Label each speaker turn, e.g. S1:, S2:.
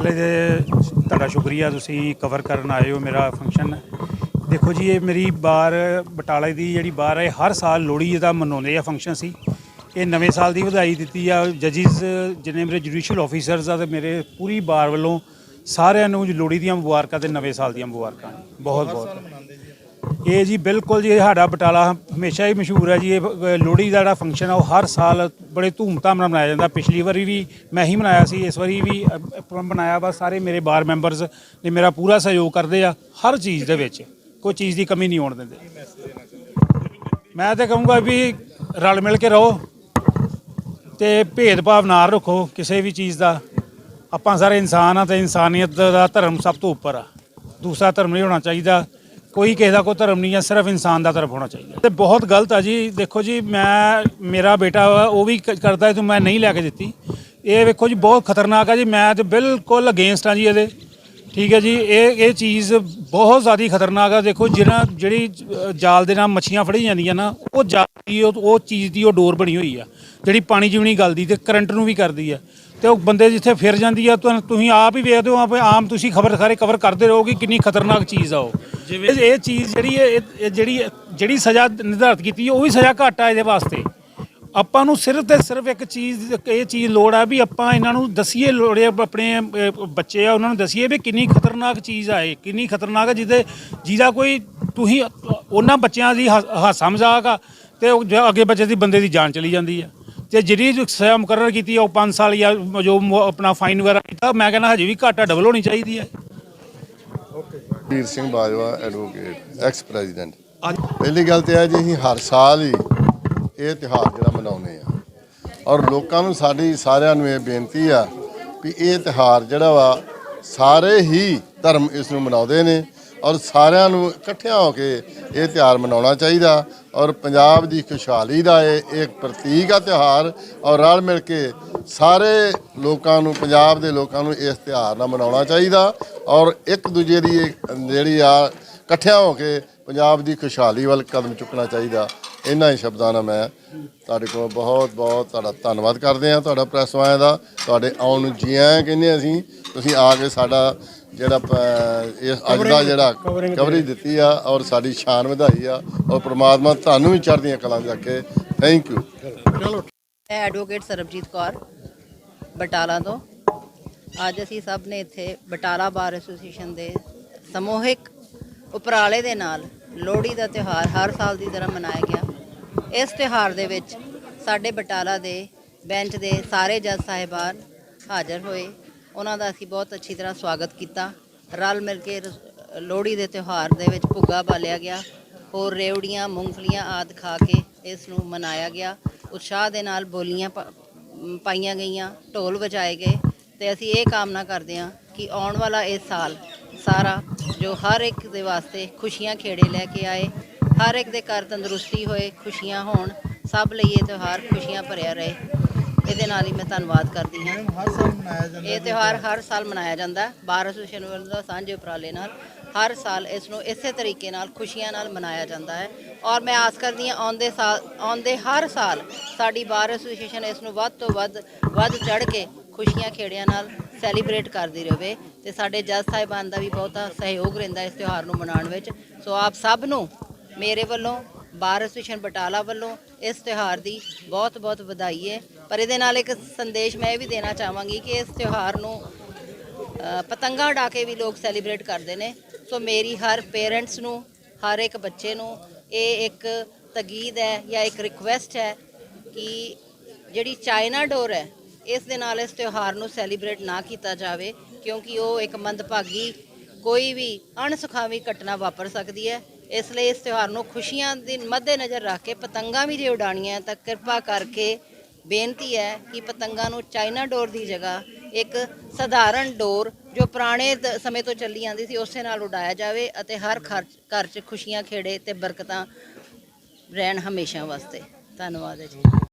S1: ਪਹਿਲੇ ਦੇ ਤੁਹਾਡਾ ਸ਼ੁਕਰੀਆ ਤੁਸੀਂ ਕਵਰ ਕਰਨ ਆਏ ਹੋ ਮੇਰਾ ਫੰਕਸ਼ਨ ਦੇਖੋ ਜੀ, ਇਹ ਮੇਰੀ ਬਾਰ ਬਟਾਲੇ ਦੀ ਜਿਹੜੀ ਬਾਰ ਹੈ ਹਰ ਸਾਲ ਲੋਹੜੀ ਦਾ ਮਨਾਉਂਦੇ ਆ ਫੰਕਸ਼ਨ ਸੀ ਇਹ ਨਵੇਂ ਸਾਲ ਦੀ ਵਧਾਈ ਦਿੱਤੀ ਆ। ਜੱਜਿਸ ਜਿੰਨੇ ਮੇਰੇ ਜੁਡੀਸ਼ੀਅਲ ਆਫੀਸਰਸ ਆ ਤੇ ਮੇਰੇ ਪੂਰੀ ਬਾਰ ਵੱਲੋਂ ਸਾਰਿਆਂ ਨੂੰ ਲੋਹੜੀ ਦੀਆਂ ਮੁਬਾਰਕਾਂ ਤੇ ਨਵੇਂ ਸਾਲ ਦੀਆਂ ਮੁਬਾਰਕਾਂ। ਬਹੁਤ ਬਹੁਤ ਇਹ ਜੀ ਬਿਲਕੁਲ ਜੀ ਇਹ ਸਾਡਾ ਬਟਾਲਾ ਹਮੇਸ਼ਾ ਹੀ ਮਸ਼ਹੂਰ ਹੈ ਜੀ। ਇਹ ਲੋਹੜੀ ਦਾ ਜਿਹੜਾ ਫੰਕਸ਼ਨ ਆ ਉਹ ਹਰ ਸਾਲ ਬੜੇ ਧੂਮਧਾਮ ਨਾਲ ਮਨਾਇਆ ਜਾਂਦਾ। ਪਿਛਲੀ ਵਾਰੀ ਵੀ ਮੈਂ ਹੀ ਮਨਾਇਆ ਸੀ ਇਸ ਵਾਰੀ ਵੀ ਅ, ਬਣਾਇਆ ਵਾ ਸਾਰੇ ਮੇਰੇ ਬਾਰ ਮੈਂਬਰਸ ਨੇ ਮੇਰਾ ਪੂਰਾ ਸਹਿਯੋਗ ਕਰਦੇ ਆ ਹਰ ਚੀਜ਼ ਦੇ ਵਿੱਚ। ਕੋਈ ਚੀਜ਼ ਦੀ ਕਮੀ ਨਹੀਂ ਹੋਣ ਦਿੰਦੇ। ਮੈਂ ਤਾਂ ਕਹੂੰਗਾ ਵੀ ਰਲ ਮਿਲ ਕੇ ਰਹੋ ਤੇ ਭੇਦਭਾਵ ਨਾ ਰੱਖੋ ਕਿਸੇ ਵੀ ਚੀਜ਼ ਦਾ। ਆਪਾਂ ਸਾਰੇ ਇਨਸਾਨ ਆ ਤੇ ਇਨਸਾਨੀਅਤ ਦਾ ਧਰਮ ਸਭ ਤੋਂ ਉੱਪਰ ਆ। ਦੂਸਰਾ ਧਰਮ ਨਹੀਂ ਹੋਣਾ ਚਾਹੀਦਾ। ਕੋਈ ਕਿਸੇ ਦਾ ਕੋਈ ਧਰਮ ਨਹੀਂ ਹੈ ਸਿਰਫ ਇਨਸਾਨ ਦਾ ਧਰਮ ਹੋਣਾ ਚਾਹੀਦਾ। ਤੇ ਬਹੁਤ ਗਲਤ ਆ ਜੀ। ਦੇਖੋ ਜੀ, ਮੈਂ, ਮੇਰਾ ਬੇਟਾ ਵਾ, ਉਹ ਵੀ ਕ- ਕਰਦਾ ਤੇ ਮੈਂ ਨਹੀਂ ਲੈ ਕੇ ਦਿੱਤੀ। ਇਹ ਵੇਖੋ ਜੀ, ਬਹੁਤ ਖਤਰਨਾਕ ਆ ਜੀ। ਮੈਂ ਤੇ ਬਿਲਕੁਲ ਅਗੇਂਸਟ ਆ ਜੀ ਇਹਦੇ। ਠੀਕ ਹੈ ਜੀ, ਇਹ ਇਹ ਚੀਜ਼ ਬਹੁਤ ਜ਼ਿਆਦਾ ਖਤਰਨਾਕ ਆ। ਦੇਖੋ ਜਿਹੜਾ ਜਿਹੜੀ ਜਾਲ ਦੇ ਨਾਲ ਮੱਛੀਆਂ ਫੜੀ ਜਾਂਦੀਆਂ ਨਾ, ਉਹ ਜਾਲ ਦੀ, ਉਹ ਉਹ ਚੀਜ਼ ਦੀ ਉਹ ਡੋਰ ਬਣੀ ਹੋਈ ਆ। ਜਿਹੜੀ ਪਾਣੀ ਜਿਵਣੀ ਗਲਦੀ ਤੇ ਕਰੰਟ ਨੂੰ ਵੀ ਕਰਦੀ ਆ। ਤੇ ਉਹ ਬੰਦੇ ਜਿੱਥੇ ਫਿਰ ਜਾਂਦੀ ਆ ਤੁਹਾਨੂੰ ਤੁਸੀਂ ਆਪ ਹੀ ਵੇਖਦੇ ਹੋ ਆਪ ਆਮ ਤੁਸੀਂ ਖਬਰ ਸਾਰੇ ਕਵਰ ਕਰਦੇ ਰਹੋਗੇ ਕਿੰਨੀ ਖਤਰਨਾਕ ਚੀਜ਼ ਆ ਉਹ। ਜਿਵੇਂ ਇਹ ਚੀਜ਼ ਜਿਹੜੀ ਹੈ ਇਹ- ਇਹ ਜਿਹੜੀ ਜਿਹੜੀ ਸਜ਼ਾ ਨਿਰਧਾਰਿਤ ਕੀਤੀ ਹੈ ਉਹ ਵੀ ਸਜ਼ਾ ਘੱਟ ਆ ਇਹਦੇ ਵਾਸਤੇ। ਆਪਾਂ ਨੂੰ ਸਿਰਫ ਤੇ ਸਿਰਫ ਇੱਕ ਚੀਜ਼ ਇਹ ਚੀਜ਼ ਲੋੜ ਆ ਵੀ ਆਪਾਂ ਇਹਨਾਂ ਨੂੰ ਦਸੀਏ ਲੋੜੇ ਆਪਣੇ ਅਹ, ਬੱਚੇ ਆ ਉਹਨਾਂ ਨੂੰ ਦਸੀਏ ਵੀ ਕਿੰਨੀ ਖਤਰਨਾਕ ਚੀਜ਼ ਆ ਇਹ ਕਿੰਨੀ ਖਤਰਨਾਕ ਆ ਜਿਹਦੇ ਜਿਹਦਾ ਕੋਈ ਤੁਸੀਂ ਉਹਨਾਂ ਬੱਚਿਆਂ ਦੀ ਹਾਸਾ ਮਜ਼ਾਕ ਆ ਤੇ ਉਹ ਜੋ ਅੱਗੇ ਬੱਚੇ ਦੀ ਬੰਦੇ ਦੀ ਜਾਨ ਚਲੀ ਜਾਂਦੀ ਆ। ਤੇ ਜਿਹੜੀ ਸਜ਼ਾ ਮੁਕਰਰ ਕੀਤੀ ਆ ਉਹ 5 ਸਾਲ ਜਾਂ ਜੋ ਮ- ਆਪਣਾ ਫਾਈਨ ਵਗੈਰਾ ਕੀਤਾ ਮੈਂ ਕਹਿੰਦਾ ਹਜੇ ਵੀ ਘਾਟਾ ਡਬਲ ਹੋਣੀ ਚਾਹੀਦੀ ਹੈ
S2: Veer Singh Bajwa advocate ex president ਪਹਿਲੀ ਗੱਲ ਤੇ ਹੈ ਜੀ ਅਸੀਂ ਹਰ ਸਾਲ ਹੀ ਇਹ ਤਿਉਹਾਰ ਜਿਹੜਾ ਮਨਾਉਂਦੇ ਆ। ਔਰ ਲੋਕਾਂ ਨੂੰ ਸਾਡੀ ਸਾਰਿਆਂ ਨੂੰ ਇਹ ਬੇਨਤੀ ਆ ਵੀ ਇਹ ਤਿਉਹਾਰ ਜਿਹੜਾ ਵਾ ਸਾਰੇ ਹੀ ਧਰਮ ਇਸ ਨੂੰ ਮਨਾਉਂਦੇ ਨੇ ਔਰ ਸਾਰਿਆਂ ਨੂੰ ਇਕੱਠਿਆਂ ਹੋ ਕੇ ਇਹ ਤਿਉਹਾਰ ਮਨਾਉਣਾ ਚਾਹੀਦਾ। ਔਰ ਪੰਜਾਬ ਦੀ ਖੁਸ਼ਹਾਲੀ ਦਾ ਇਹ ਇੱਕ ਪ੍ਰਤੀਕ ਆ ਤਿਉਹਾਰ ਔਰ ਰਲ ਮਿਲ ਕੇ ਸਾਰੇ ਲੋਕਾਂ ਨੂੰ, ਪੰਜਾਬ ਦੇ ਲੋਕਾਂ ਨੂੰ ਇਸ ਤਿਉਹਾਰ ਨਾਲ ਮਨਾਉਣਾ ਚਾਹੀਦਾ ਔਰ ਇੱਕ ਦੂਜੇ ਦੀ ਜਿਹੜੀ ਆ ਇਕੱਠਿਆਂ ਹੋ ਕੇ ਪੰਜਾਬ ਦੀ ਖੁਸ਼ਹਾਲੀ ਵੱਲ ਕਦਮ ਚੁੱਕਣਾ ਚਾਹੀਦਾ। ਇਹਨਾਂ ਹੀ ਸ਼ਬਦਾਂ ਨਾਲ ਮੈਂ ਤੁਹਾਡੇ ਕੋਲ ਬਹੁਤ ਬਹੁਤ ਤੁਹਾਡਾ ਧੰਨਵਾਦ ਕਰਦੇ ਹਾਂ, ਤੁਹਾਡਾ ਪ੍ਰੈਸ ਵਾਲਿਆਂ ਦਾ। ਤੁਹਾਡੇ ਆਉਣ ਨੂੰ ਜੀ ਆਇਆਂ ਕਹਿੰਦੇ ਅਸੀਂ, ਤੁਸੀਂ ਆ ਕੇ ਸਾਡਾ ਜਿਹੜਾ ਇਸ ਅੱਜ ਦਾ ਜਿਹੜਾ ਕਵਰੇਜ ਦਿੱਤੀ। ਆ ਔਰ ਸਾਡੀ ਸ਼ਾਨ ਵਧਾਈ ਆ ਔਰ ਪ੍ਰਮਾਤਮਾ ਤੁਹਾਨੂੰ ਵੀ ਚੜ੍ਹਦੀਆਂ ਕਲਾਂ 'ਚ ਰੱਖੇ ਥੈਂਕ ਯੂ
S3: ਮੈਂ ਐਡਵੋਕੇਟ ਸਰਬਜੀਤ ਕੌਰ ਬਟਾਲਾ ਤੋਂ। ਅੱਜ ਅਸੀਂ ਸਭ ਨੇ ਇੱਥੇ ਬਟਾਲਾ ਬਾਰ ਐਸੋਸੀਏਸ਼ਨ ਦੇ ਸਮੂਹਿਕ ਉਪਰਾਲੇ ਦੇ ਨਾਲ ਲੋਹੜੀ ਦਾ ਤਿਉਹਾਰ ਹਰ ਸਾਲ ਦੀ ਤਰ੍ਹਾਂ ਮਨਾਇਆ ਗਿਆ। ਇਸ ਤਿਉਹਾਰ ਦੇ ਵਿੱਚ ਸਾਡੇ ਬਟਾਲਾ ਦੇ ਬੈਂਚ ਦੇ ਸਾਰੇ ਜੱਜ ਸਾਹਿਬਾਨ ਹਾਜ਼ਰ ਹੋਏ। ਉਹਨਾਂ ਦਾ ਅਸੀਂ ਬਹੁਤ ਅੱਛੀ ਤਰ੍ਹਾਂ ਸਵਾਗਤ ਕੀਤਾ। ਰਲ ਮਿਲ ਕੇ ਰਸ- ਲੋਹੜੀ ਦੇ ਤਿਉਹਾਰ ਦੇ ਵਿੱਚ ਭੁੱਗਾ ਬਾਲਿਆ ਗਿਆ। ਹੋਰ ਰੇਵੜੀਆਂ ਮੂੰਗਫਲੀਆਂ ਆਦਿ ਖਾ ਕੇ ਇਸ ਨੂੰ ਮਨਾਇਆ ਗਿਆ। ਉਤਸ਼ਾਹ ਦੇ ਨਾਲ ਬੋਲੀਆਂ ਪਾ- ਮ, ਪਾਈਆਂ ਗਈਆਂ ਢੋਲ ਵਜਾਏ ਗਏ ਤੇ ਅਸੀਂ ਇਹ ਕਾਮਨਾ ਕਰਦੇ ਹਾਂ ਕਿ ਆਉਣ ਵਾਲਾ ਇਹ ਸਾਲ ਸਾਰਾ ਜੋ ਹਰ ਇੱਕ ਦੇ ਵਾਸਤੇ ਖੁਸ਼ੀਆਂ ਖੇੜੇ ਲੈ ਕੇ ਆਏ ਹਰ ਇੱਕ ਦੇ ਘਰ ਤੰਦਰੁਸਤੀ ਹੋਏ ਖੁਸ਼ੀਆਂ ਹੋਣ ਸਭ ਲਈ ਇਹ ਤਿਉਹਾਰ ਖੁਸ਼ੀਆਂ ਭਰਿਆ ਰਹੇ। ਇਹਦੇ ਨਾਲ ਹੀ ਮੈਂ ਧੰਨਵਾਦ ਕਰਦੀ ਹਾਂ।
S4: ਹਰ ਸਾਲ ਮਨਾਇਆ ਜਾਂਦਾ
S3: ਇਹ ਤਿਉਹਾਰ ਹਰ ਸਾਲ ਮਨਾਇਆ ਜਾਂਦਾ। ਹੈ ਬਾਰ ਐਸੋਸੀਏਸ਼ਨ ਵੱਲੋਂ ਸਾਂਝੇ ਉਪਰਾਲੇ ਨਾਲ ਹਰ ਸਾਲ ਇਸ ਨੂੰ ਇਸੇ ਤਰੀਕੇ ਨਾਲ ਖੁਸ਼ੀਆਂ ਨਾਲ ਮਨਾਇਆ ਜਾਂਦਾ ਹੈ। ਔਰ ਮੈਂ ਆਸ ਕਰਦੀ ਹਾਂ ਆਉਂਦੇ ਸਾਲ ਆਉਂਦੇ ਹਰ ਸਾਲ ਸਾਡੀ ਬਾਰ ਐਸੋਸੀਏਸ਼ਨ ਇਸ ਨੂੰ ਵੱਧ ਤੋਂ ਵੱਧ ਵੱਧ ਚੜ ਕੇ ਖੁਸ਼ੀਆਂ ਖੇੜਿਆਂ ਨਾਲ ਸੈਲੀਬ੍ਰੇਟ ਕਰਦੀ ਰਹੇ ਤੇ ਸਾਡੇ ਜੱਜ ਸਾਹਿਬਾਨ ਦਾ ਵੀ ਬਹੁਤਾ ਸਹਿਯੋਗ ਰਹਿੰਦਾ ਇਸ ਤਿਉਹਾਰ ਨੂੰ ਮਨਾਉਣ ਵਿੱਚ। ਸੋ ਆਪ ਸਭ ਨੂੰ ਮੇਰੇ ਵੱਲੋਂ ਬਾਰ ਐਸੋਸੀਏਸ਼ਨ ਬਟਾਲਾ ਵੱਲੋਂ ਇਸ ਤਿਉਹਾਰ ਦੀ ਬਹੁਤ ਬਹੁਤ ਵਧਾਈ ਹੈ। ਪਰ ਇਹਦੇ ਨਾਲ ਇੱਕ ਸੰਦੇਸ਼ ਮੈਂ ਇਹ ਵੀ ਦੇਣਾ ਚਾਹਾਂਗੀ ਕਿ ਇਸ ਤਿਉਹਾਰ ਨੂੰ ਅ, ਪਤੰਗਾਂ ਉਡਾ ਕੇ ਵੀ ਲੋਕ ਸੈਲੀਬ੍ਰੇਟ ਕਰਦੇ ਨੇ। ਸੋ ਮੇਰੀ ਹਰ ਪੇਰੈਂਟਸ ਨੂੰ ਹਰ ਇੱਕ ਬੱਚੇ ਨੂੰ ਇਹ ਇੱਕ ਤਗੀਦ ਹੈ ਜਾਂ ਇੱਕ ਰਿਕੁਐਸਟ ਹੈ ਕਿ ਜਿਹੜੀ ਚਾਈਨਾ ਡੋਰ ਹੈ ਇਸ ਦੇ ਨਾਲ ਇਸ ਤਿਉਹਾਰ ਨੂੰ ਸੈਲੀਬ੍ਰੇਟ ਨਾ ਕੀਤਾ ਜਾਵੇ ਕਿਉਂਕਿ ਉਹ ਇੱਕ ਮੰਦਭਾਗੀ ਕੋਈ ਵੀ ਅਣਸੁਖਾਵੀ ਘਟਨਾ ਵਾਪਰ ਸਕਦੀ ਹੈ। ਇਸ ਲਈ ਇਸ ਤਿਉਹਾਰ ਨੂੰ ਖੁਸ਼ੀਆਂ ਦੇ ਮੱਦੇਨਜ਼ਰ ਰੱਖ ਕੇ ਪਤੰਗਾਂ ਵੀ ਜੇ ਉਡਾਣੀਆਂ ਤਾਂ ਕਿਰਪਾ ਕਰਕੇ ਬੇਨਤੀ ਹੈ ਕਿ ਪਤੰਗਾਂ ਨੂੰ ਚਾਈਨਾ ਡੋਰ ਦੀ ਜਗ੍ਹਾ ਇੱਕ ਸਧਾਰਨ ਡੋਰ ਜੋ ਪੁਰਾਣੇ ਸਮੇਂ ਤੋਂ ਚੱਲੀ ਆਂਦੀ ਸੀ ਉਸੇ ਨਾਲ ਉਡਾਇਆ ਜਾਵੇ ਅਤੇ ਹਰ ਖਰਚ ਘਰ 'ਚ ਖੁਸ਼ੀਆਂ, ਖੇੜੇ ਤੇ ਬਰਕਤਾਂ ਰਹਿਣ ਹਮੇਸ਼ਾ ਵਾਸਤੇ। ਧੰਨਵਾਦ ਹੈ ਜੀ।